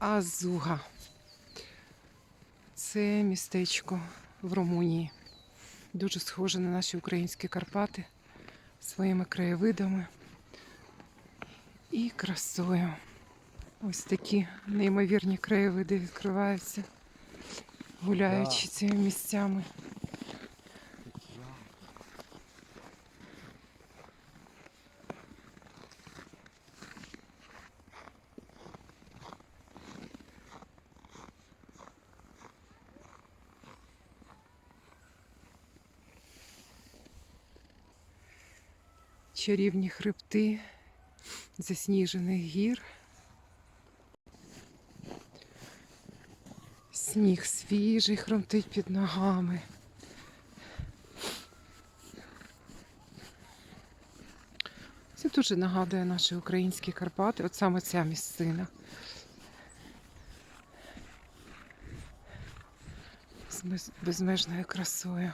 Азуга. Це містечко в Румунії. Дуже схоже на наші українські Карпати своїми краєвидами і красою. Ось такі неймовірні краєвиди відкриваються, гуляючи цими місцями. Чарівні хребти засніжених гір. Сніг свіжий хрумтить під ногами. Це дуже нагадує наші українські Карпати, от саме ця місцина. З безмежною красою.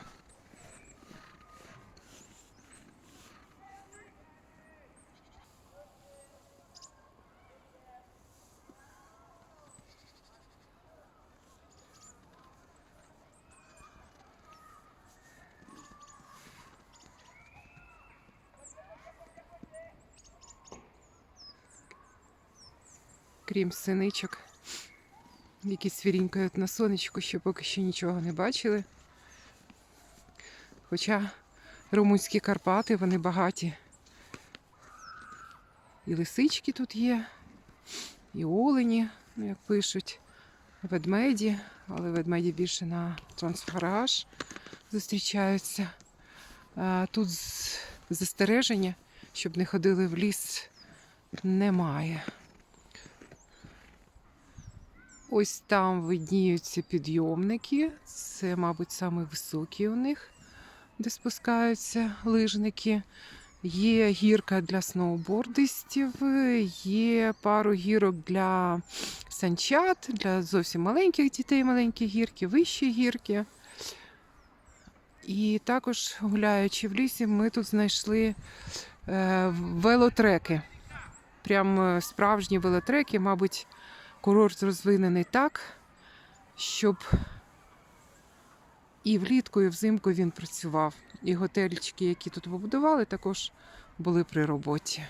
Крім синичок, які свірінькають на сонечку, що поки що нічого не бачили. Хоча румунські Карпати, вони багаті. І лисички тут є, і олені, ну, як пишуть, ведмеді, але ведмеді більше на трансфараж зустрічаються. Тут застереження, щоб не ходили в ліс, немає. Ось там видніються підйомники. Це, мабуть, саме високі у них, де спускаються лижники. Є гірка для сноубордистів, є пару гірок для санчат, для зовсім маленьких дітей, маленькі гірки, вищі гірки. І також, гуляючи в лісі, ми тут знайшли е, велотреки. Прям е, справжні велотреки, мабуть, курорт розвинений так, щоб і влітку, і взимку він працював. І готельчики, які тут побудували, також були при роботі.